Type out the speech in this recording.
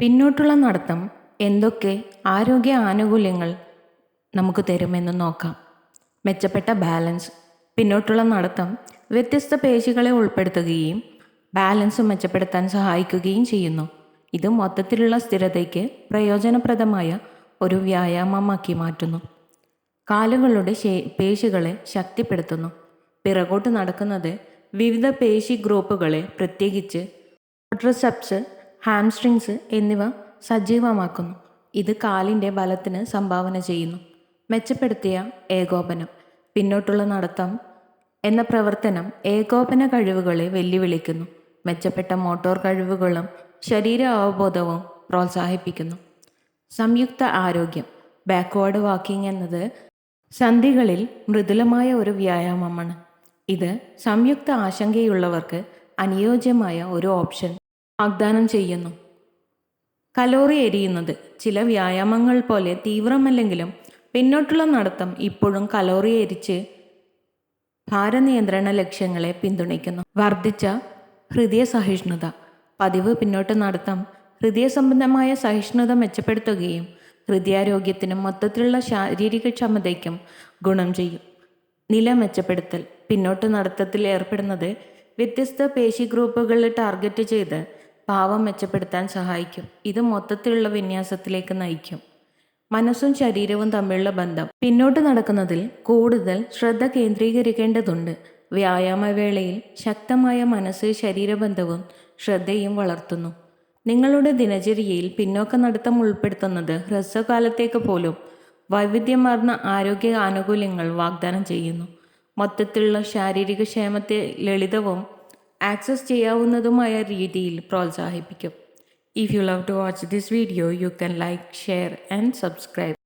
പിന്നോട്ടുള്ള നടത്തം എന്തൊക്കെ ആരോഗ്യ ആനുകൂല്യങ്ങൾ നമുക്ക് തരുമെന്ന് നോക്കാം. മെച്ചപ്പെട്ട ബാലൻസ് പിന്നോട്ടുള്ള നടത്തം വ്യത്യസ്ത പേശികളെ ഉൾപ്പെടുത്തുകയും ബാലൻസ് മെച്ചപ്പെടുത്താൻ സഹായിക്കുകയും ചെയ്യുന്നു. ഇത് മൊത്തത്തിലുള്ള സ്ഥിരതയ്ക്ക് പ്രയോജനപ്രദമായ ഒരു വ്യായാമമാക്കി മാറ്റുന്നു. കാലുകളുടെ പേശികളെ ശക്തിപ്പെടുത്തുന്നു. പിറകോട്ട് നടക്കുന്നത് വിവിധ പേശി ഗ്രൂപ്പുകളെ പ്രത്യേകിച്ച് ക്വാഡ്രസെപ്സ് ഹാംസ്ട്രിങ്സ് എന്നിവ സജീവമാക്കുന്നു. ഇത് കാലിന്റെ ബലത്തിന് സംഭാവന ചെയ്യുന്നു. മെച്ചപ്പെടുത്തിയ ഏകോപനം. പിന്നോട്ടുള്ള നടത്തം എന്ന പ്രവർത്തനം ഏകോപന കഴിവുകളെ വെല്ലുവിളിക്കുന്നു. മെച്ചപ്പെട്ട മോട്ടോർ കഴിവുകളും ശരീര അവബോധവും പ്രോത്സാഹിപ്പിക്കുന്നു. സംയുക്ത ആരോഗ്യം. ബാക്ക്വേർഡ് വാക്കിംഗ് എന്നത് സന്ധികളിൽ മൃദുലമായ ഒരു വ്യായാമമാണ്. ഇത് സംയുക്ത ആശങ്കയുള്ളവർക്ക് അനുയോജ്യമായ ഒരു ഓപ്ഷൻ വാഗ്ദാനം ചെയ്യുന്നു. കലോറി എരിയുന്നത് ചില വ്യായാമങ്ങൾ പോലെ തീവ്രമല്ലെങ്കിലും പിന്നോട്ടുള്ള നടത്തം ഇപ്പോഴും കലോറി എരിച്ച് ഭാരനിയന്ത്രണ ലക്ഷ്യങ്ങളെ പിന്തുണയ്ക്കുന്നു. വർദ്ധിച്ച ഹൃദയ സഹിഷ്ണുത പതിവ് പിന്നോട്ട് നടത്തം ഹൃദയ സംബന്ധമായ സഹിഷ്ണുത മെച്ചപ്പെടുത്തുകയും ഹൃദയാരോഗ്യത്തിനും മൊത്തത്തിലുള്ള ശാരീരിക ക്ഷമതയ്ക്കും ഗുണം ചെയ്യും. നില മെച്ചപ്പെടുത്തൽ പിന്നോട്ട് നടത്തത്തിൽ ഏർപ്പെടുന്നത് വ്യത്യസ്ത പേശി ഗ്രൂപ്പുകളെ ടാർഗറ്റ് ചെയ്ത് ഭാവം മെച്ചപ്പെടുത്താൻ സഹായിക്കും. ഇത് മൊത്തത്തിലുള്ള വിന്യാസത്തിലേക്ക് നയിക്കും. മനസ്സും ശരീരവും തമ്മിലുള്ള ബന്ധം. പിന്നോട്ട് നടക്കുന്നതിൽ കൂടുതൽ ശ്രദ്ധ കേന്ദ്രീകരിക്കേണ്ടതുണ്ട്. വ്യായാമവേളയിൽ ശക്തമായ മനസ്സ് ശരീരബന്ധവും ശ്രദ്ധയും വളർത്തുന്നു. നിങ്ങളുടെ ദിനചര്യയിൽ പിന്നോക്ക നടത്തം ഉൾപ്പെടുത്തുന്നത് ഹ്രസ്വകാലത്തേക്ക് പോലും വൈവിധ്യമാർന്ന ആരോഗ്യ ആനുകൂല്യങ്ങൾ വാഗ്ദാനം ചെയ്യുന്നു. മൊത്തത്തിലുള്ള ശാരീരിക ക്ഷേമത്തെ ലളിതവും ആക്സസ് ചെയ്യാവുന്നതുമായ രീതിയിൽ പ്രോത്സാഹിപ്പിക്കും If you love to watch this video, you can like, share and subscribe.